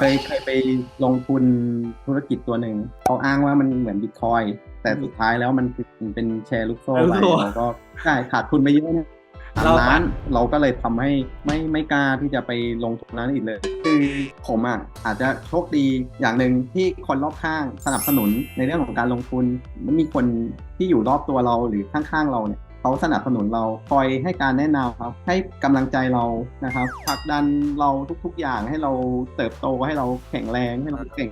เคยเคยไปลงทุนธุรกิจตัวหนึ่งเขาอ้างว่ามันเหมือนบิตคอยแต่สุดท้ายแล้วมันคือมันเป็นแชร์ลูกโซ่ลูกไปโซ่เราก็ใช่ขาดทุนไปเยอะเนี่ยเราล้านเราก็เลยทำให้ไม่ไม่กล้าที่จะไปลงทุนนั้นอีกเลย คือผมอะอาจจะโชคดีอย่างหนึ่งที่คนรอบข้างสนับสนุนในเรื่องของการลงทุน มันมีคนที่อยู่รอบตัวเราหรือข้างๆเราเนี่ย เขาสนับสนุนเราคอยให้การแนะนำครับ ให้กำลังใจเรานะครับผลักดันเราทุกๆอย่างให้เราเติบโตให้เราแข็งแรงให้เราเก่ง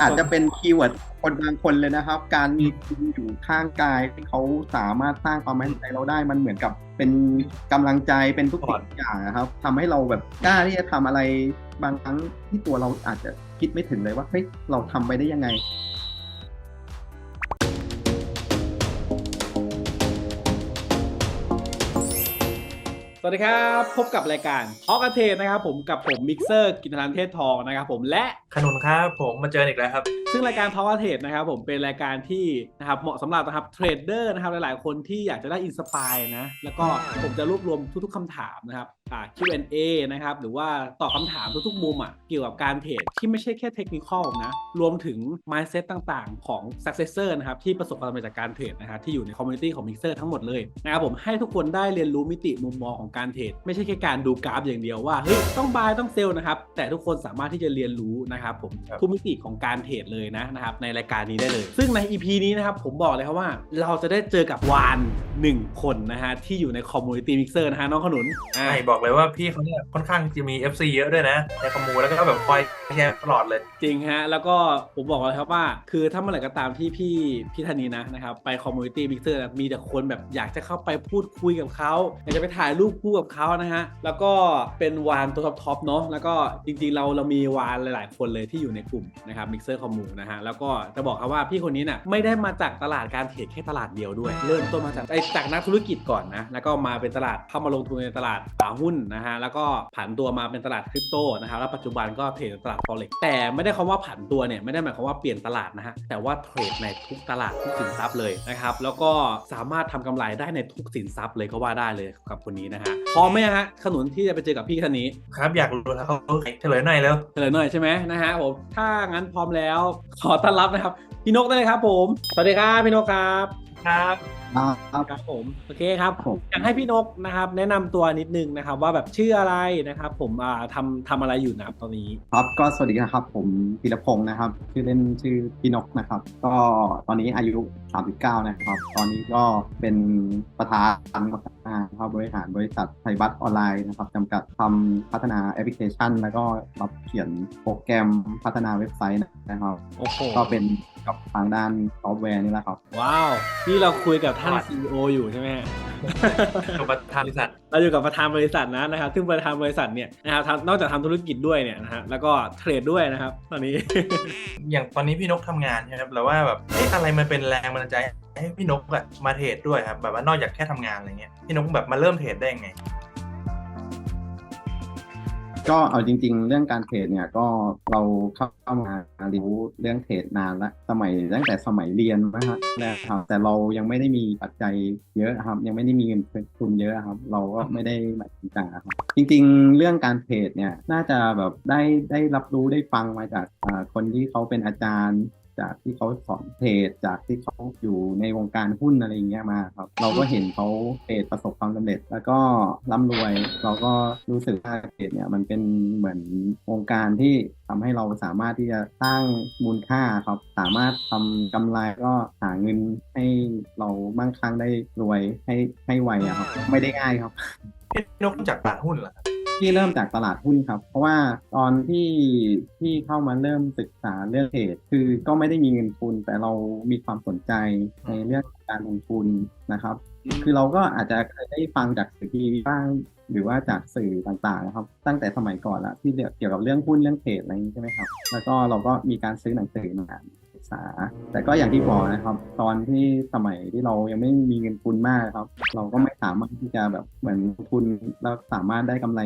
อาจจะเป็นคีย์เวิร์ดคนบางคนเลยนะครับ การมีคุณอยู่ข้างกายที่เขาสามารถสร้างความมั่นใจเราได้มันเหมือนกับเป็นกำลังใจเป็นทุกสิ่งทุกอย่างนะครับทำให้เราแบบกล้าที่จะทำอะไรบางครั้งที่ตัวเราอาจจะคิดไม่ถึงเลยว่าเฮ้ยเราทำไปได้ยังไง สวัสดีครับ พบกับรายการทอกเทนนะครับผมกับผมมิกเซอร์กินทันเทศทองนะครับผมและขนุนครับผมมาเจออีกแล้วครับ ซึ่งรายการทอกเทนนะครับผมเป็นรายการที่นะครับเหมาะสำหรับนะครับเทรดเดอร์นะครับหลายๆ คนที่อยากจะได้อินสปายนะแล้วก็ผมจะรวบรวมทุกๆคำถามนะครับอ่า Q&A นะครับ หรือว่าตอบคำถามทุกๆมุมอะเกี่ยวกับการเทรดที่ไม่ใช่แค่เทคนิคอลนะ รวมถึง mindset ต่างๆ ของ successor นะครับ ที่ประสบความสำเร็จจากการเทรดนะครับ ที่อยู่ในคอมมูนิตี้ของ Mixer ทั้งหมดเลยนะครับผมให้ทุกคนได้เรียนรู้มิติมุมมองของการเทรดไม่ใช่แค่การดูกราฟอย่างเดียวว่าเฮ้ยต้องบายต้องเซลล์นะครับ แต่ทุกคนสามารถที่จะเรียนรู้นะครับผมครับทุกมิติของการเทรดเลยนะนะครับในรายการนี้ได้เลย ซึ่งใน EP นี้นะครับผมบอกเลยครับว่าเราจะได้เจอกับวานหนึ่งคนนะฮะที่อยู่ในคอมมูนิตี้มิกเซอร์นะฮะน้องขนุนอ่าใช่บอกเลยว่าพี่เขาเนี่ยค่อนข้างจะมี FC เยอะด้วยนะในคอมมูแล้วก็แบบคอยแชร์ตลอดเลย จริงฮะ แล้วก็ผมบอกเลยครับว่า คือถ้าเมื่อไหร่ก็ตามที่พี่พี่ธนีนะนะครับ ไปคอมมูนิตี้มิกเซอร์มีแต่คนแบบอยากจะเข้าไปพูดคุยกับเขาอยากจะไปถ่ายรูปคู่กับเขานะฮะ แล้วก็เป็นวานตัวท็อปๆเนาะแล้วก็จริงๆเราเรามีวานหลาย ๆ คนเลยที่อยู่ในกลุ่มนะครับมิกเซอร์คอมมูนะฮะแล้วก็จะบอกครับว่าพี่คนนี้น่ะไม่ได้มาจากตลาดการเทรดแค่ตลาดเดียวด้วย เริ่มต้นมาจากไอ้จากนักธุรกิจก่อนนะแล้วก็มาเป็นตลาดเข้ามาลงทุนในตลาดตลาดหุ้นนะฮะแล้วก็ผันตัวมาเป็นตลาดคริปโตนะครับแล้วปัจจุบันก็เทรดในตลาด forex แต่ไม่ได้คำว่าผันตัวเนี่ยไม่ได้หมายความว่าเปลี่ยนตลาดนะฮะแต่ว่าเทรดในทุกตลาดทุกสินทรัพย์เลยนะครับแล้วก็สามารถทำกำไรได้ในทุกสินทรัพย์เลยก็ว่าได้เลยกับคนนี้นะฮะพร้อมไหมฮะขนุนที่จะไปเจอกับพี่ท่านนี้ครับอยากรู้แล้วเขาเฉลยหน่อยเร็วเฉลยหน่อยใช่ไหมนะฮะผมถ้างั้นพร้อมแล้วขอต้อนรับนะครับพี่นกได้เลยครับผม สวัสดีครับพี่นกครับครับ ครับครับผมโอเคครับผมอยากให้พี่นกนะครับ แนะนำตัวนิดนึงนะครับ ว่าแบบชื่ออะไรนะครับ ผมอ่าทำทำอะไรอยู่นะครับตอนนี้ ครับก็สวัสดีนะครับ ผมธีรพงศ์นะครับ ชื่อเล่นชื่อพี่นกนะครับ ก็ตอนนี้อายุ 39 นะครับ ตอนนี้ก็เป็นประธานกรรมการครับบริหารบริษัทไทยบัตออนไลน์นะครับจำกัดทำพัฒนาแอปพลิเคชัน แล้วก็รับเขียนโปรแกรมพัฒนาเว็บไซต์นะครับโอ้โหก็เป็นกับทางด้านซอฟต์แวร์นี่แหละครับ ว้าวที่เราคุยกับท่าน CEO อยู่ใช่ไหมฮะกับประธานบริษัทเราอยู่กับประธานบริษัทนะนะครับ ซึ่งประธานบริษัทเนี่ยนะครับทำนอกจากทำธุรกิจด้วยเนี่ยนะฮะแล้วก็เทรดด้วยนะครับ ตอนนี้ อย่างตอนนี้พี่นกทำงานใช่ไหมครับแล้วว่าแบบเอ๊ะอะไรมันเป็นแรงบันดาลใจให้พี่นกอะมาเทรดด้วยครับแบบว่านอกจากแค่ทำงานอะไรเงี้ยพี่นกแบบมาเริ่มเทรดได้ยังไง ก็เอาจริง ๆ เรื่องการเทรดเนี่ยก็เราเข้ามาเรียนรู้เรื่องเทรดนานละสมัยตั้งแต่สมัยเรียนนะฮะนะครับแต่เรายังไม่ได้มีปัจจัยเยอะครับ ยังไม่ได้มีเงินทุนเยอะครับ เราก็ไม่ได้แบบจริงจังครับจริง ๆ เรื่องการเทรดเนี่ยน่าจะแบบได้ได้รับรู้ได้ฟังมาจากคนที่เขาเป็นอาจารย์ จากที่เขาสอนเทรดจากที่เขาอยู่ในวงการหุ้นอะไรอย่างเงี้ยมาครับ เราก็เห็นเขาเทรดประสบความสำเร็จ แล้วก็ร่ำรวย เราก็รู้สึกว่าเทรดเนี่ยมันเป็นเหมือนวงการที่ทำให้เราสามารถที่จะสร้างมูลค่าครับ สามารถทำกำไรก็หาเงินให้เรามั่งคั่งได้รวยให้ให้ไวอะครับ ไม่ได้ง่ายครับพี่นกจากตลาดหุ้นเหรอครับ ที่เริ่มจากตลาดหุ้นครับ เพราะว่าตอนที่ที่เข้ามาเริ่มศึกษาเรื่องเทรดคือก็ไม่ได้มีเงินทุน แต่เรามีความสนใจในเรื่องการลงทุนนะครับ คือเราก็อาจจะเคยได้ฟังจากสื่อทีวีบ้างหรือว่าจากสื่อต่างๆนะครับ ตั้งแต่สมัยก่อนละที่เกี่ยวกับเรื่องหุ้นเรื่องเทรดอะไรอย่างนี้ใช่ไหมครับ แล้วก็เราก็มีการซื้อหนังสือมาอ่านศึก ษา แต่ก็อย่างที่บอกนะครับ ตอนที่สมัยที่เรายังไม่มีเงินทุนมากครับ เราก็ไม่สามารถที่จะแบบเหมือนลงทุนแล้วสามารถได้กำไร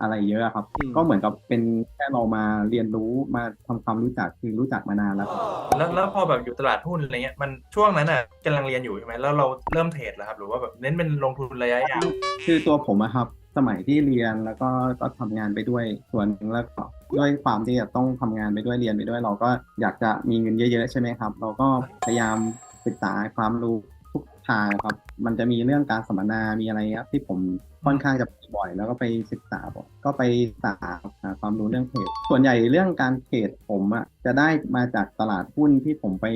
อะไรเยอะครับอืมก็เหมือนกับเป็นแค่เรามาเรียนรู้มาทำความรู้จักคือรู้จักมานานแล้วครับแล้วแล้วพอแบบอยู่ตลาดหุ้นอะไรเงี้ยมันช่วงนั้นอะกำลังเรียนอยู่ใช่ไหมแล้วเราเริ่มเทรดแล้วครับหรือว่าแบบเน้นเป็นลงทุนระยะยาวคือตัวผมอะครับ สมัยที่เรียนแล้วก็ก็ทำงานไปด้วยส่วนหนึ่งแล้วก็ด้วยความที่จะต้องทำงานไปด้วยเรียนไปด้วย เราก็อยากจะมีเงินเยอะๆใช่ไหมครับ เราก็พยายามศึกษาความรู้ทุกทางครับ มันจะมีเรื่องการสัมมนา มีอะไรครับที่ผมค่อนข้างจะไปบ่อย แล้วก็ไปศึกษาบ่อยก็ไปศึกษาความรู้เรื่องเทรดส่วนใหญ่เรื่องการเทรดผมอะจะได้มาจากตลาดหุ้นที่ผมไป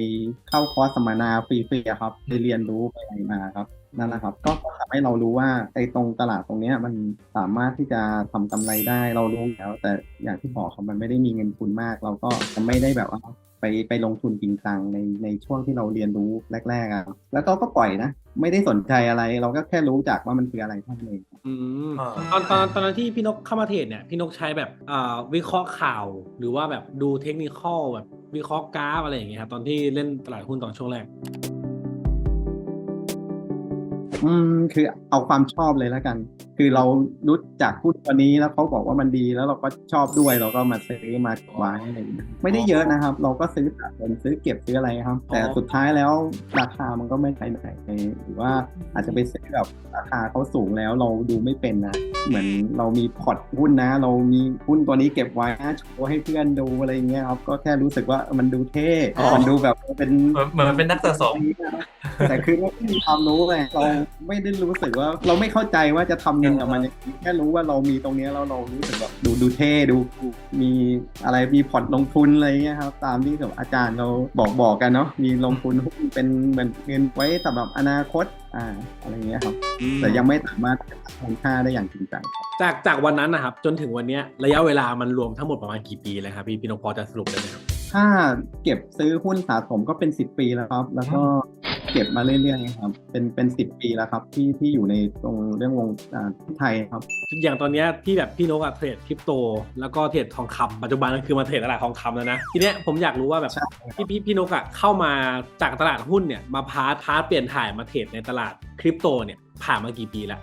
เข้าคอร์สสัมมนาฟรีๆครับไปเรียนรู้ไปอะไรมาครับ นั่นแหละครับ ก็ทำให้เรารู้ว่าไอ้ตรงตลาดตรงเนี้ยมันสามารถที่จะทำกำไรได้เรารู้แล้ว แต่อย่างที่บอกครับมันไม่ได้มีเงินทุนมาก เราก็จะไม่ได้แบบว่าไปไปลงทุนจริงจังในในช่วงที่เราเรียนรู้แรกๆอะแล้วก็ก็ปล่อยนะ ไม่ได้สนใจอะไร เราก็แค่รู้จักว่ามันคืออะไรเท่านั้นเองอืมอ่าตอนตอนตอนนั้นที่พี่นกเข้ามาเทรดเนี่ยพี่นกใช้แบบอ่าวิเคราะห์ข่าว หรือว่าแบบดูเทคนิคอลแบบวิเคราะห์กราฟอะไรอย่างเงี้ยครับตอนที่เล่นตลาดหุ้นตอนช่วงแรก อืมคือเอาความชอบเลยแล้วกัน คือเรารู้จักหุ้นตัวนี้แล้วเขาบอกว่ามันดีแล้วเราก็ชอบด้วยเราก็มาซื้อมาเก็บไว้อะไรอย่างเงี้ยไม่ได้เยอะนะครับ เราก็ซื้อสะสมซื้อเก็บซื้ออะไรครับ แต่สุดท้ายแล้วราคามันก็ไม่ไปไหนหรือว่าอาจจะไปซื้อแบบราคาเขาสูงแล้วเราดูไม่เป็นนะเหมือนเรามีพอร์ตหุ้นนะ เรามีหุ้นตัวนี้เก็บไว้นะโชว์ให้เพื่อนดูอะไรอย่างเงี้ยครับก็แค่รู้สึกว่ามันดูเท่อ๋อมันดูแบบเป็นเหมือนเหมือนเป็นนักสะสมแต่คือเราไม่มีความรู้ไงเราไม่ได้รู้สึกว่า เราไม่เข้าใจว่าจะทำเงินกับมันยังไงแค่รู้ว่าเรามีตรงเนี้ยแล้วเรารู้สึกแบบดูดูเท่ดูมีอะไรมีพอร์ตลงทุนอะไรเงี้ยครับ ตามที่กับอาจารย์เราบอกบอกกันเนาะมีลงทุนหุ้นเป็นเหมือนเงินไว้สำหรับอนาคตอ่าอะไรเงี้ยครับ แต่ยังไม่สามารถมูลค่าได้อย่างจริงจังครับจากจากวันนั้นนะครับจนถึงวันเนี้ยระยะเวลามันรวมทั้งหมดประมาณกี่ปีเลยครับพี่พี่นกพอจะสรุปได้ไหมครับถ้าเก็บซื้อหุ้นสะสมก็เป็นสิบปีแล้วครับ แล้วก็ เก็บมาเรื่อยๆครับ เป็นเป็นสิบปีแล้วครับ ที่ที่อยู่ในตรงเรื่องวงอ่าที่ไทยครับ อย่างตอนเนี้ยที่แบบพี่นกอะเทรดคริปโต แล้วก็เทรดทองคำปัจจุบันก็คือมาเทรดตลาดทองคำแล้วนะทีเนี้ยผมอยากรู้ว่าแบบใช่พี่พี่พี่นกอะเข้ามาจากตลาดหุ้นเนี่ยมาพาร์ทพาร์ทเปลี่ยนถ่ายมาเทรดในตลาดคริปโตเนี่ยผ่านมากี่ปีแล้ว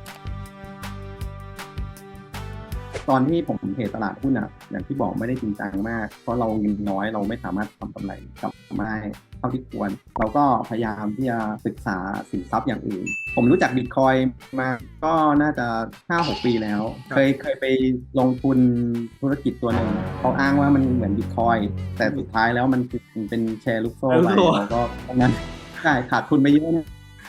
ตอนที่ผมเทรดตลาดหุ้นอะอย่างที่บอกไม่ได้จริงจังมาก เพราะเราเงินน้อยเราไม่สามารถทำกำไรกลับมาได้เท่าที่ควร เราก็พยายามที่จะศึกษาสินทรัพย์อย่างอื่น ผมรู้จักบิตคอยมาก็น่าจะ 5-6 ปีแล้ว เคยเคยไปลงทุนธุรกิจตัวหนึ่งเขาอ้างว่ามันเหมือนบิตคอยแต่สุดท้ายแล้วมันคือเป็นแชร์ลูกโซ่ไปแล้วก็ตรงนั้นใช่ขาดทุนไปเยอะนะ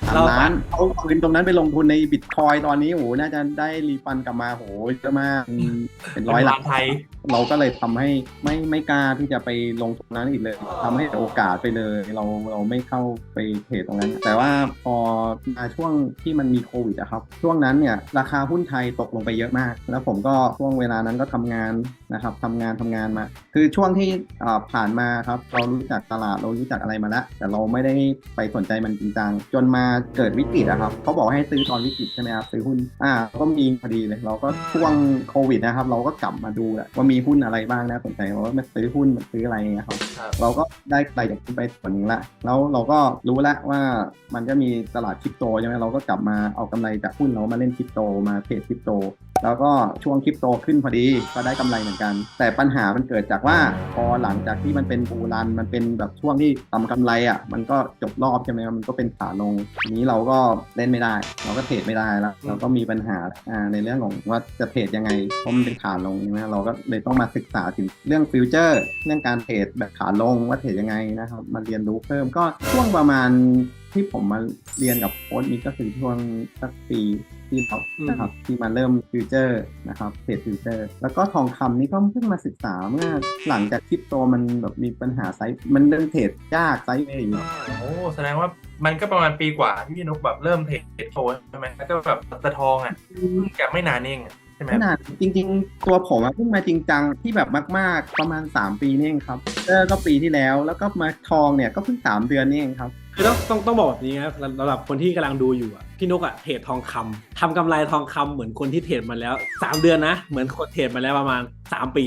สามล้านเขาเอาเงินตรงนั้นไปลงทุนในบิตคอยตอนนี้โอ้โหน่าจะได้รีฟันกลับมาโหเยอะมากอืมเป็นร้อยหลักไทย เราก็เลยทำให้ไม่ไม่กล้าที่จะไปลงตรงนั้นอีกเลยทำให้โอกาสไปเลย เราเราไม่เข้าไปเทรดตรงนั้น แต่ว่าพอมาช่วงที่มันมีโควิดอะครับ ช่วงนั้นเนี่ยราคาหุ้นไทยตกลงไปเยอะมาก แล้วผมก็ช่วงเวลานั้นก็ทำงานนะครับทำงานทำงานมา คือช่วงที่อ่าผ่านมาครับเรารู้จักตลาดเรารู้จักอะไรมาแล้วแต่เราไม่ได้ไปสนใจมันจริงจังจนมาเกิดวิกฤตอะครับเขาบอกให้ซื้อตอนวิกฤตใช่ไหมครับซื้อหุ้นอ่าก็มีพอดีเลย เราก็ช่วงโควิดนะครับ เราก็กลับมาดูแหละว่ามีหุ้นอะไรบ้างนะสนใจเราก็มาซื้อหุ้นมาซื้ออะไรเงี้ยครับครับเราก็ได้รายจากหุ้นไปส่วนหนึ่งละแล้วเราก็รู้แล้วว่ามันก็มีตลาดคริปโตใช่ไหมเราก็กลับมาเอากำไรจากหุ้นเรามาเล่นคริปโตมาเทรดคริปโต แล้วก็ช่วงคริปโตขึ้นพอดีก็ได้กำไรเหมือนกัน แต่ปัญหามันเกิดจากว่าพอหลังจากที่มันเป็นบูรันมันเป็นแบบช่วงที่ทำกำไรอะมันก็จบรอบใช่ไหมมันก็เป็นขาลงทีนี้เราก็เล่นไม่ได้ เราก็เทรดไม่ได้แล้ว เราก็มีปัญหาในเรื่องของว่าจะเทรดยังไงเพราะมันเป็นขาลงใช่ไหมเราก็เลยต้องมาศึกษาถึงเรื่องฟิวเจอร์ เรื่องการเทรดแบบขาลงว่าเทรดยังไงนะครับมาเรียนรู้เพิ่มก็ช่วงประมาณที่ผมมาเรียนกับโค้ชนี้ก็คือช่วงสักปี ที่เรานะครับที่มาเริ่มฟิวเจอร์นะครับเทรดฟิวเจอร์แล้วก็ทองคำนี่ก็เพิ่งมาศึกษาเมื่อหลังจากคริปโตมันแบบมีปัญหาไซส์มันเรื่องเทรดยากไซส์เวย์อยู่โอ้แสดงว่ามันก็ประมาณปีกว่าที่พี่นกแบบเริ่มเทรดโตใช่ไหมแล้วก็แบบตะทองอะเพิ่งจะไม่นานเองอะใช่ไหมขนาดจริง ๆ ตัวผมอะเพิ่งมาจริงจังที่แบบมาก ๆ ประมาณ 3 ปีนี่เองครับเออก็ปีที่แล้วแล้วก็มาทองเนี่ยก็เพิ่ง3เดือนนี่เองครับ คือต้องต้องต้องบอกแบบนี้ครับสำหรับคนที่กำลังดูอยู่อะพี่นกอะเทรดทองคำทำกำไรทองคำเหมือนคนที่เทรดมาแล้ว 3 เดือนนะ เหมือนคนเทรดมาแล้วประมาณ 3 ปี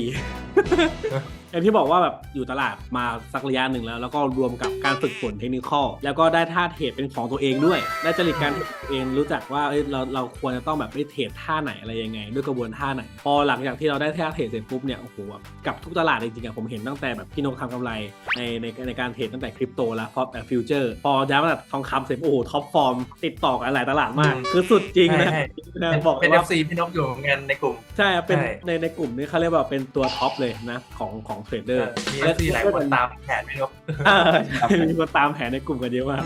อย่างที่บอกว่าแบบอยู่ตลาดมาสักระยะหนึ่งแล้ว แล้วก็รวมกับการฝึกฝนเทคนิคอลแล้วก็ได้ท่าเทรดเป็นของตัวเองด้วย ได้จริตการเทรดตัวเองรู้จักว่าเอ้ยเราเราควรจะต้องแบบไม่เทรดท่าไหนอะไรยังไง ด้วยกระบวนท่าไหน พอหลังจากที่เราได้ท่าเทรดเสร็จปุ๊บเนี่ยโอ้โหแบบกับทุกตลาดจริงๆอะผมเห็นตั้งแต่แบบพี่นกทำกำไรในในในการเทรดตั้งแต่คริปโตแล้วพอแบบฟิวเจอร์ พอย้ายมาแบบทองคำเสร็จโอ้โหท็อปฟอร์มติดต่อกันหลายตลาดมากอืมคือสุดจริงนะใช่นะเป็นบอกเลเป็ยนว่า FC พี่นกอยู่เหมือนกันในกลุ่มใช่ครับเป็นใช่ในในกลุ่มนี้เขาเรียกว่าเป็นตัวท็อปเลยนะของของเทรดเดอร์มี FC หลายคนตามแผนพี่นกอ่าใช่มีคนตามแผนในกลุ่มกันเยอะมาก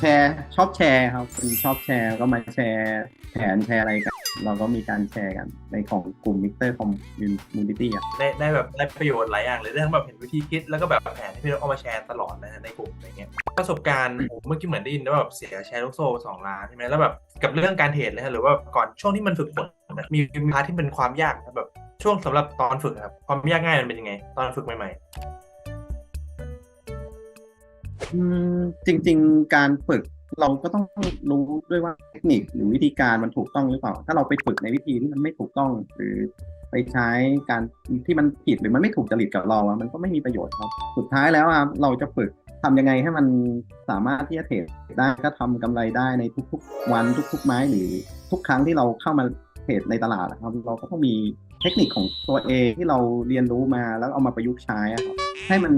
แชร์ชอบแชร์ครับเป็นชอบแชร์ก็มาแชร์แผนแชร์อะไรกัน เราก็มีการแชร์กันในของกลุ่มมิเตอร์คอมมูนิตี้อะได้ได้แบบได้ประโยชน์หลายอย่างเลยได้ทั้งแบบเห็นวิธีคิดแล้วก็แบบแผนที่พี่นกเอามาแชร์ตลอดนะฮะในกลุ่มอะไรเงี้ยประสบการณ์ผมเมื่อกี้เหมือนได้ยินว่าแบบเสียแชร์ลูกโซ่สองล้านใช่ไหมแล้วแบบกับเรื่องการเทรดเลยฮะหรือว่าก่อนช่วงที่มันฝึกฝนนะมีมีพาร์ทที่เป็นความยากนะแบบช่วงสำหรับตอนฝึกครับความยากง่ายมันเป็นยังไง ตอนฝึกใหม่อืมจริง ๆ การฝึก เราก็ต้องรู้ด้วยว่าเทคนิคหรือวิธีการมันถูกต้องหรือเปล่า ถ้าเราไปฝึกในวิธีที่มันไม่ถูกต้อง หรือไปใช้การที่มันผิดหรือมันไม่ถูกจริตกับเราอะมันก็ไม่มีประโยชน์ครับ สุดท้ายแล้วอะเราจะฝึกทำยังไงให้มันสามารถที่จะเทรดได้ก็ทำกำไรได้ในทุกๆ วันทุก ๆ ไม้หรือทุกครั้งที่เราเข้ามาเทรดในตลาดอะครับ เราก็ต้องมีเทคนิคของตัวเองที่เราเรียนรู้มาแล้วเอามาประยุกต์ใช้ครับ ให้มัน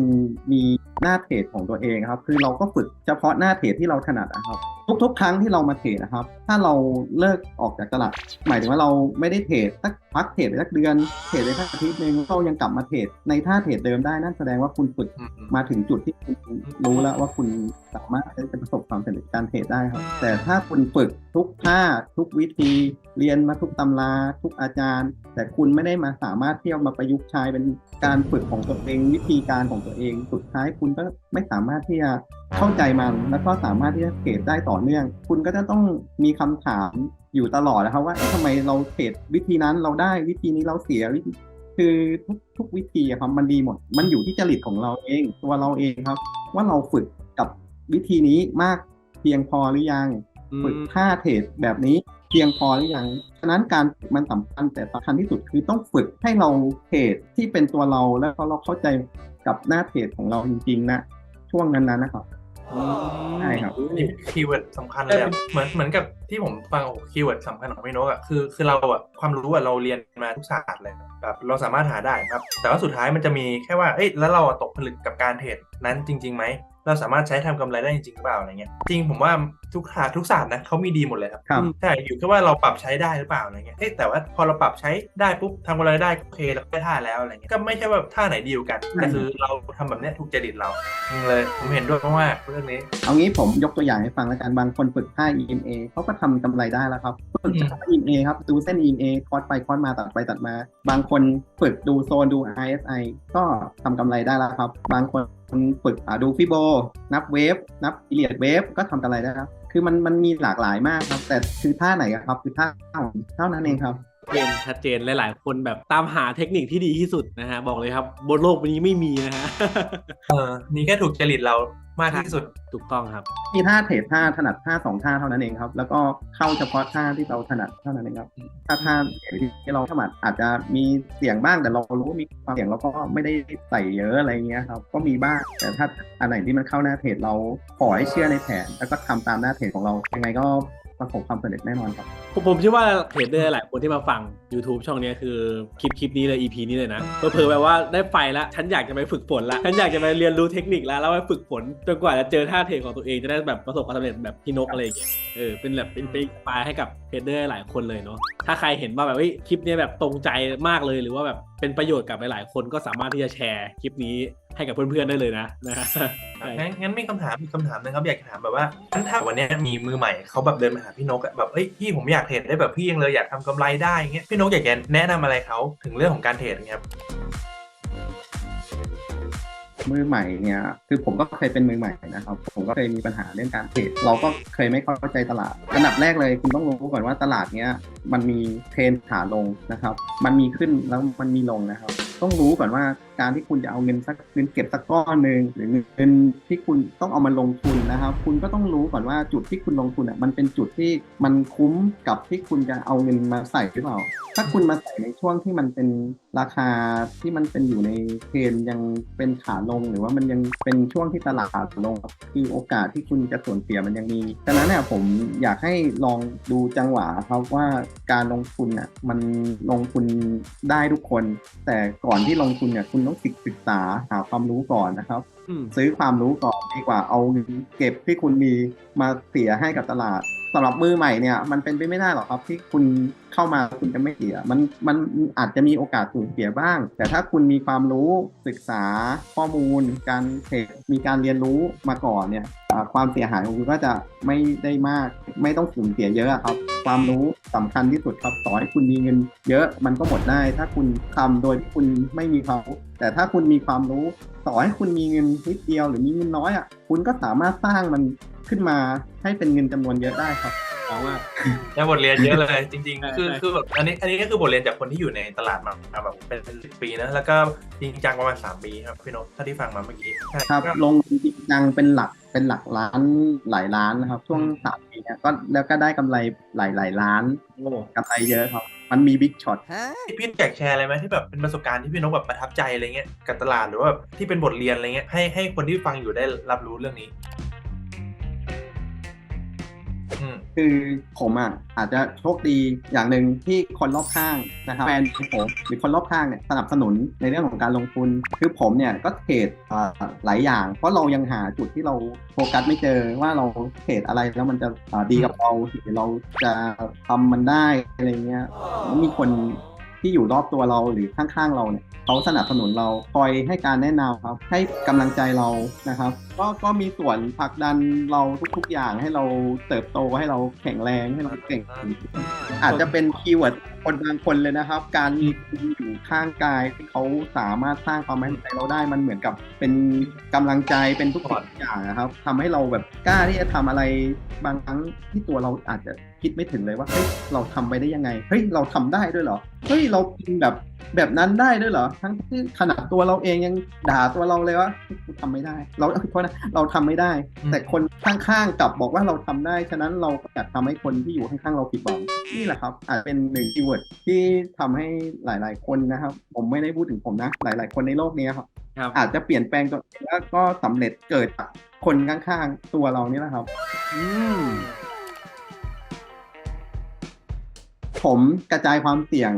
มีหน้าเทรดของตัวเองครับ คือเราก็ฝึกเฉพาะหน้าเทรดที่เราถนัดนะครับ ทุกๆ ครั้งที่เรามาเทรดนะครับ ถ้าเราเลิกออกจากตลาด หมายถึงว่าเราไม่ได้เทรดสักพักเทรดไปสักเดือน เทรดไปสักอาทิตย์หนึ่งเรายังกลับมาเทรดในท่าเทรดเดิมได้นั่นแสดงว่าคุณฝึกๆอืมมาถึงจุดที่คุณรู้แล้วว่าคุณสามารถที่จะประสบความสำเร็จการเทรดได้ครับ แต่ถ้าคุณฝึกทุกท่าทุกวิธีเรียนมาทุกตำราทุกอาจารย์ แต่คุณไม่ได้มาสามารถเที่ยวมาประยุกต์ใช้เป็นการฝึกของตัวเองวิธีการของตัวเอง สุดท้ายคุณก็ไม่สามารถที่จะเข้าใจมัน แล้วก็สามารถที่จะเทรดได้ต่อเนื่อง คุณก็จะต้องมีคำถามอยู่ตลอดนะครับว่าเอ๊ะทำไมเราเทรดวิธีนั้นเราได้วิธีนี้เราเสียวิธีคือทุกทุกวิธีอะครับมันดีหมด มันอยู่ที่จริตของเราเอง ตัวเราเองครับ ว่าเราฝึกกับวิธีนี้มากเพียงพอหรือยังฝึกท่าเทรดแบบนี้เพียงพอหรือยัง ฉะนั้นการฝึกมันสำคัญแต่สำคัญที่สุดคือต้องฝึกให้เราเทรดที่เป็นตัวเราแล้วก็เราเข้าใจ กับหน้าเทรดของเราจริงๆนะช่วงนั้นๆนะครับใช่ครับนี่คีย์เวิร์ดสำคัญเลยอะเหมือนเหมือนกับที่ผมฟังโอ้คีย์เวิร์ดสำคัญของพี่นกอะคือคือเราอะความรู้อะเราเรียนมาทุกศาสตร์เลยแบบเราสามารถหาได้ครับ แต่ว่าสุดท้ายมันจะมีแค่ว่าเอ้ยแล้วเราอะตกผลึกกับการเทรดนั้นจริงๆไหมเราสามารถใช้ทำกำไรได้จริงๆหรือเปล่าอะไรเงี้ยจริงผมว่า ทุกศาสตร์ทุกศาสตร์นะเขามีดีหมดเลยครับครับใช่อยู่แค่ว่าเราปรับใช้ได้หรือเปล่าอะไรเงี้ยเอ้ยแต่ว่าพอเราปรับใช้ได้ปุ๊บทำกำไรได้ก็โอเคเราได้ท่าแล้วอะไรเงี้ยก็ไม่ใช่ว่าท่าไหนดีกว่ากันแต่คือเราทำแบบเนี้ยถูกจริตเราจริงเลยผมเห็นด้วยมากๆเรื่องนี้เอางี้ผมยกตัวอย่างให้ฟังแล้วกันบางคนฝึกท่า EMA เขาก็ทำกำไรได้แล้วครับฝึกจากท่า EMA ครับดูเส้น EMA คอร์สไปคอร์สมาตัดไปตัดมา บางคนฝึกดูโซนดู RSI ก็ทำกำไรได้แล้วครับ บางคนฝึกอ่าดูฟิโบนับเวฟนับอิเลียดเวฟก็ทำกำไรได้ครับ คือมันมันมีหลากหลายมากครับ แต่คือท่าไหนอะครับ คือท่าเท่านั้นเองครับเจนชัดเจนหลาย ๆ คนแบบตามหาเทคนิคที่ดีที่สุดนะฮะบอกเลยครับ บนโลกใบนี้ไม่มีนะฮะเออนี่แค่ถูกจริตเรา มากที่สุดถูกต้องครับ มีท่าเทรดท่าถนัดท่าสองท่าเท่านั้นเองครับ แล้วก็เข้าเฉพาะท่าที่เราถนัดเท่านั้นเองครับถ้าท่าที่เราถนัดอาจจะมีเสี่ยงบ้างแต่เรารู้ว่ามีความเสี่ยงเราก็ไม่ได้ใส่เยอะอะไรเงี้ยครับก็มีบ้างแต่ถ้าอันไหนที่มันเข้าหน้าเทรดเราขอให้เชื่อในแผน แล้วก็ทำตามหน้าเทรดของเรายังไงก็ ประสบความสำเร็จแน่นอนครับผมผมเชื่อว่าเทรดเดอร์หลายคนที่มาฟัง YouTube ช่องนี้คือคลิปคลิปนี้เลย EP นี้เลยนะเผลอๆแบบว่าได้ไฟแล้วฉันอยากจะไปฝึกฝนละฉันอยากจะไปเรียนรู้เทคนิคแล้วแล้วไปฝึกฝนจนกว่าจะเจอท่าเทรดของตัวเองจะได้แบบประสบความสำเร็จแบบพี่นกอะไรอย่างเงี้ยเออเป็นแบบเป็นเป็นปลายให้กับเทรดเดอร์หลายคนเลยเนาะถ้าใครเห็นว่าแบบเฮ้ยคลิปนี้แบบตรงใจมากเลยหรือว่าแบบ เป็นประโยชน์กับหลายๆ คนก็สามารถที่จะแชร์คลิปนี้ให้กับเพื่อนๆได้เลยนะนะฮะงั้นงั้นมีคำถามอีกคำถามนึงครับอยากถามแบบว่างั้นถ้าวันนี้มีมือใหม่เขาแบบเดินมาหาพี่นกแบบเอ้ยพี่ผมอยากเทรดได้แบบพี่ยังเลยอยากทำกำไรได้เงี้ยพี่นกอยากจะแนะนำอะไรเขาถึงเรื่องของการเทรดครับ มือใหม่เนี่ยคือผมก็เคยเป็นมือใหม่นะครับ ผมก็เคยมีปัญหาเรื่องการเทรดเราก็เคยไม่เข้าใจตลาด อันดับแรกเลยคุณต้องรู้ก่อนว่าตลาดเนี้ยมันมีเทรนขาลงนะครับ มันมีขึ้นแล้วมันมีลงนะครับ ต้องรู้ก่อนว่า การที่คุณจะเอาเงินสักเงินเก็บสักก้อนหนึ่งหรือเงินที่คุณต้องเอามาลงทุนนะครับ คุณก็ต้องรู้ก่อนว่าจุดที่คุณลงทุนอะมันเป็นจุดที่มันคุ้มกับที่คุณจะเอาเงินมาใส่หรือเปล่า ถ้าคุณมาใส่ในช่วงที่มันเป็นราคาที่มันเป็นอยู่ในเทรนยังเป็นขาลงหรือว่ามันยังเป็นช่วงที่ตลาดลงคือโอกาสที่คุณจะสูญเสียมันยังมีฉะนั้นเนี่ยผมอยากให้ลองดูจังหวะครับว่าการลงทุนอะมันลงทุนได้ทุกคน แต่ก่อนที่ลงทุนเนี่ยคุณต้องศึกษาหาความรู้ก่อนนะครับอืมซื้อความรู้ก่อนดีกว่าเอาเงินเก็บที่คุณมีมาเสียให้กับตลาดสำหรับมือใหม่เนี่ยมันเป็นไปไม่ได้หรอกครับ ที่คุณเข้ามาคุณจะไม่เสีย มันมันอาจจะมีโอกาสสูญเสียบ้าง แต่ถ้าคุณมีความรู้ศึกษาข้อมูล การเทรดมีการเรียนรู้มาก่อนเนี่ยอ่า ความเสียหายของคุณก็จะไม่ได้มาก ไม่ต้องสูญเสียเยอะอะครับ ความรู้สำคัญที่สุดครับต่อให้คุณมีเงิน เยอะมันก็หมดได้ ถ้าคุณทำโดยที่คุณไม่มีความรู้แต่ถ้าคุณมีความรู้ ต่อให้คุณมีเงินนิดเดียวหรือมีเงินน้อยอะคุณก็สามารถสร้างมันขึ้นมาให้เป็นเงินจำนวนเยอะได้ครับเอาว่าได้บทเรียนเยอะเลยจริงใช่ๆคือใช่คือแบบอันนี้อันนี้ก็คือบทเรียนจากคนที่อยู่ในตลาดมามาแบบเป็นเป็นสิบปีนะแล้วก็จริงจังประมาณสามปีครับพี่นกถ้าที่ฟังมาเมื่อกี้ใช่ครับก็ลงจริงจังเป็นหลัก เป็นหลักล้านหลายล้านนะครับ ช่วงสามปีเนี่ยก็แล้วก็ได้กำไรหลายหลายล้านโอ้กำไรเยอะครับ มันมีบิ๊กช็อต พี่อยากแชร์อะไรไหมที่แบบเป็นประสบการณ์ที่พี่นกแบบประทับใจอะไรเงี้ยกับตลาดหรือว่าแบบที่เป็นบทเรียนอะไรเงี้ยให้ให้คนที่ฟังอยู่ได้รับรู้เรื่องนี้อืม คือผมอะอาจจะโชคดีอย่างหนึ่งที่คนรอบข้างนะครับแฟนของผมหรือคนรอบข้างเนี่ยสนับสนุนในเรื่องของการลงทุน คือผมเนี่ยก็เทรดหลายอย่าง เพราะเรายังหาจุดที่เราโฟกัสไม่เจอว่าเราเทรดอะไรแล้วมันจะดีกับเราหรือเราจะทำมันได้อะไรเงี้ยมีคนที่อยู่รอบตัวเราหรือข้างๆเราเนี่ยเขาสนับสนุนเราคอยให้การแนะนำครับให้กำลังใจเรานะครับ ก็ก็มีส่วนผลักดันเราทุกๆอย่างให้เราเติบโตให้เราแข็งแรงให้เราเก่ง อาจจะเป็นคีย์เวิร์ดคนบางคนเลยนะครับ การมีคุณอยู่ข้างกายที่เขาสามารถสร้างความมั่นใจเราได้มันเหมือนกับเป็นกำลังใจเป็นทุกสิ่งทุกอย่างนะครับทำให้เราแบบกล้าที่จะทำอะไรบางครั้งที่ตัวเราอาจจะคิดไม่ถึงเลยว่าเฮ้ยเราทำไปได้ยังไงเฮ้ยเราทำได้ด้วยเหรอเฮ้ยเราเป็นแบบ แบบนั้นได้ด้วยเหรอ ทั้งที่ขนาดตัวเราเองยังด่าตัวเราเลยว่าเฮ้ยกูทำไม่ได้ เราเอ้ยโทษนะเราทำไม่ได้อืมแต่คนข้างๆกลับบอกว่าเราทำได้ ฉะนั้นเราก็อยากทำให้คนที่อยู่ข้างๆเราผิดหวังนี่แหละครับ อาจเป็นหนึ่งคีย์เวิร์ดที่ทำให้หลาย ๆ คนนะครับ ผมไม่ได้พูดถึงผมนะ หลาย ๆ คนในโลกนี้ครับครับอาจจะเปลี่ยนแปลงตัวเองแล้วก็สำเร็จเกิดจากคนข้างๆตัวเรานี่แหละครับ อืมผมกระจายความเสี่ยง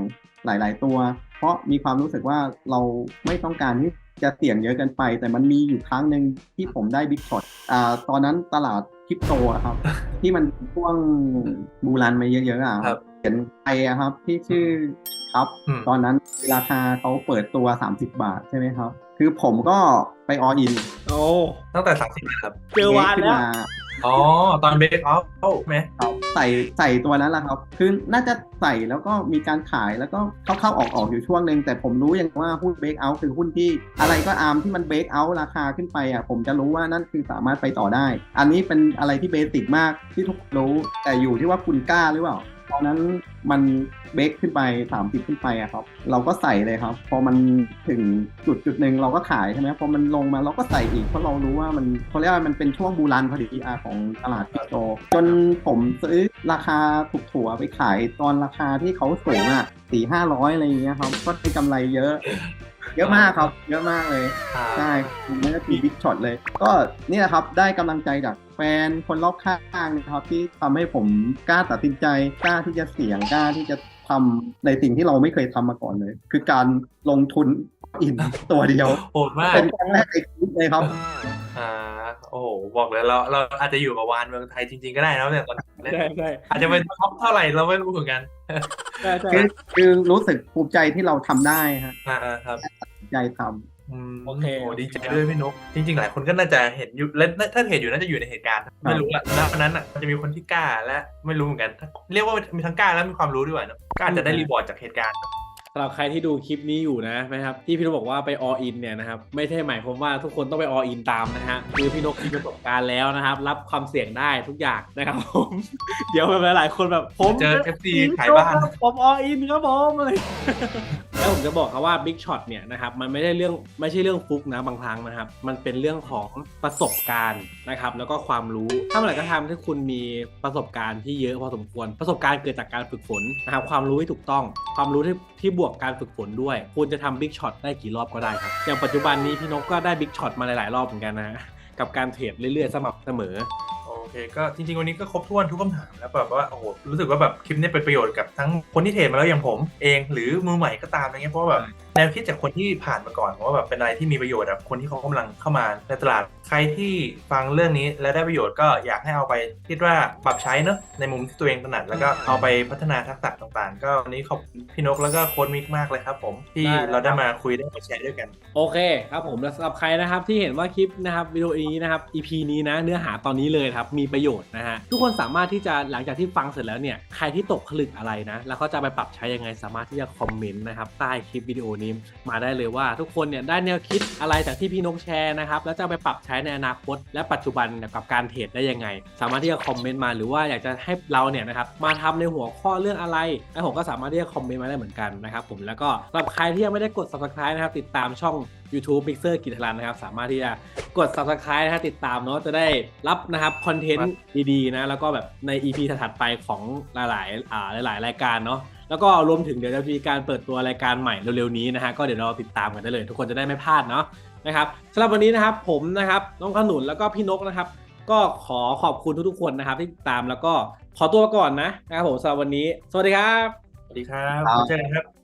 หลาย ๆ ตัว เพราะมีความรู้สึกว่าเราไม่ต้องการที่จะเสี่ยงเยอะเกินไป แต่มันมีอยู่ครั้งหนึ่งที่ผมได้บิ๊กช็อตอ่าตอนนั้นตลาดคริปโตอะครับ ที่มันช่วงบูรันมาเยอะๆอะครับเห็นไออะครับที่ชื่อครับอืมตอนนั้นราคาเขาเปิดตัว 30 บาทใช่ไหมครับ คือผมก็ไปออินโอ้ตั้งแต่สามสิบครับ เจอวานขึ้นแล้วมาอ๋อ ตอนเบรกออฟไหมครับใส่ใส่ตัวนั้นแหละครับ คือน่าจะใส่แล้วก็มีการขายแล้วก็เข้าเข้าออกออกอยู่ช่วงหนึ่งแต่ผมรู้อย่างว่าหุ้นเบรกเอาคือหุ้นที่ อะไรก็อามที่มันเบรกเอาราคาขึ้นไปอะผมจะรู้ว่านั่นคือสามารถไปต่อได้ อันนี้เป็นอะไรที่เบสิกมากที่ทุกคนรู้แต่อยู่ที่ว่าคุณกล้าหรือเปล่า ตอนนั้นมันเบรกขึ้นไป30ขึ้นไปอะครับ เราก็ใส่เลยครับ พอมันถึงจุดจุดหนึ่งเราก็ขายใช่ไหมพอมันลงมาเราก็ใส่อีกเพราะเรารู้ว่ามันเขาเรียกว่ามันเป็นช่วงบูรันพอดีอะของตลาดคริปโตจนผมซื้อราคาถูกถัวไปขายตอนราคาที่เขาสูงอะสี่ห้าร้อยอะไรอย่างเงี้ยครับก็ได้กำไรเยอะ เยอะมากครับ เยอะมากเลยอ่าใช่ผมไม่ได้ปีบิ๊กช็อตเลย ก็นี่แหละครับได้กำลังใจจากแฟนคนรอบข้างนะครับ ที่ทำให้ผมกล้าตัดสินใจกล้าที่จะเสี่ยงกล้าที่จะทำในสิ่งที่เราไม่เคยทำมาก่อนเลย คือการลงทุนอินตัวเดียวโหดมากเป็นครั้งแรกในชีวิตเลยครับอ่าโอ้โหบอกเลยเราเราอาจจะอยู่กับวานเมืองไทยจริง ๆก็ได้นะเนี่ยตอนนี้ใช่ใช่อาจจะเป็นท็อปเท่าไหร่เราไม่รู้เหมือนกันใช่ใช่คือคือรู้สึกภูมิใจที่เราทำได้ฮะอ่าอ่าครับภูมิ ใจทำอืมโอเคโอ้ดีใจด้วยพี่นกจริง ๆ หลายคนก็น่าจะเห็นอยู่และถ้าเห็นอยู่น่าจะอยู่ในเหตุการณ์ ไม่รู้อะณวันนั้นอะมันจะมีคนที่กล้าและไม่รู้เหมือนกัน เรียกว่ามีทั้งกล้าและมีความรู้ด้วยเนอะก็อาจจะได้รีบอร์ดจากเหตุการณ์สำหรับใครที่ดูคลิปนี้อยู่นะนะครับที่พี่นกบอกว่าไป all in เนี่ยนะครับไม่ใช่หมายความว่าทุกคนต้องไป all in ตามนะฮะคือพี่นกมีประสบการณ์แล้วนะครับ รับความเสี่ยงได้ทุกอย่างนะครับผมเดี๋ยวแบบหลายๆคนแบบผมเจอ FC ขายบ้านผม all in ครับผมอะไรแล้วแล้ว ผมจะบอกครับว่า Big Shot เนี่ยนะครับมันไม่ได้เรื่องไม่ใช่เรื่องฟุกนะบางครั้งนะครับ มันเป็นเรื่องของประสบการณ์นะครับแล้วก็ความรู้ถ้าเมื่อไหร่ก็ตามที่คุณมีประสบการณ์ที่เยอะพอสมควร ประสบการณ์เกิดจากการฝึกฝนนะครับความรู้ที่ถูกต้อง ความรู้ที่ที่บวกการฝึกฝนด้วย คุณจะทำ Big Shot ได้กี่รอบก็ได้ครับอย่างปัจจุบันนี้พี่นกก็ได้ Big Shot มาหลายๆรอบเหมือนกันนะกับการเทรดเรื่อยๆ สม่ำเสมอ เคก็จริงๆวันนี้ก็ครบถ้วนทุกคำถามแล้วแบบว่าโอ้โหรู้สึกว่าแบบคลิปนี้เป็นประโยชน์กับทั้งคนที่เทรดมาแล้วอย่างผมเองหรือมือใหม่ก็ตามอะไรเงี้ยเพราะว่าแบบแนวคิดจากคนที่ผ่านมาก่อนผมว่าแบบเป็นอะไรที่มีประโยชน์กับคนที่เขากำลังเข้ามาในตลาดใครที่ฟังเรื่องนี้และได้ประโยชน์ก็อยากให้เอาไปคิดว่าปรับใช้เนอะในมุมที่ตัวเองถนัดแล้วก็เอาไปพัฒนาทักษะต่างๆ ก็วันนี้ขอบคุณพี่นกแล้วก็โค้ดมิกมากเลยครับ ผมที่ได้ครับเราได้มาคุยได้มาแชร์ด้วยกัน โอเคครับผมแล้วสำหรับใครนะครับที่เห็นว่าคลิปนะครับวิดีโอนี้นะครับ EP นี้นะเนื้อหาตอนนี้เลยครับมีประโยชน์นะฮะทุกคนสามารถที่จะหลังจากที่ฟังเสร็จแล้วเนี่ยใครที่ตกผลึกอะไรนะแล้วเขาจะไปปรับใช้ยังไงสามารถที่จะคอมเมนต์นะครับใต้คลิปวิดีโอนี้มาได้เลยว่า ทุกคนเนี่ยได้แนวคิดอะไรจากที่พี่นกแชร์นะครับแล้วจะไปปรับใช้ในอนาคต และปัจจุบันกับการเทรดได้ยังไง สามารถที่จะคอมเมนต์มาหรือว่าอยากจะให้เราเนี่ยนะครับมาทำในหัวข้อเรื่องอะไรแล้ผมก็สามารถที่จะคอมเมนต์มาได้เหมือนกันนะครับผมแล้วก็สำหรับใครที่ยังไม่ได้กด subscribe นะครับติดตามช่อง YouTube Mixer กิจทันนะครับสามารถที่จะกด subscribe นะฮะติดตามเนาะจะได้รับนะครับคอนเทนต์ดีๆนะแล้วก็แบบใน EP ถัดไปของหลายๆอ่าหลาย ๆ รายการเนาะ แล้วก็รวมถึงเดี๋ยวจะมีการเปิดตัวรายการใหม่เร็วๆนี้นะฮะก็เดี๋ยวเราติดตามกันได้เลย ทุกคนจะได้ไม่พลาดเนาะนะครับสำหรับวันนี้นะครับผมนะครับน้องขนุนแล้วก็พี่นกนะครับ ก็ขอขอบคุณทุกๆคนนะครับที่ติดตามแล้วก็ขอตัวก่อนนะนะครับผมสำหรับวันนี้ สวัสดีครับ สวัสดีครับครับเจอกันครับ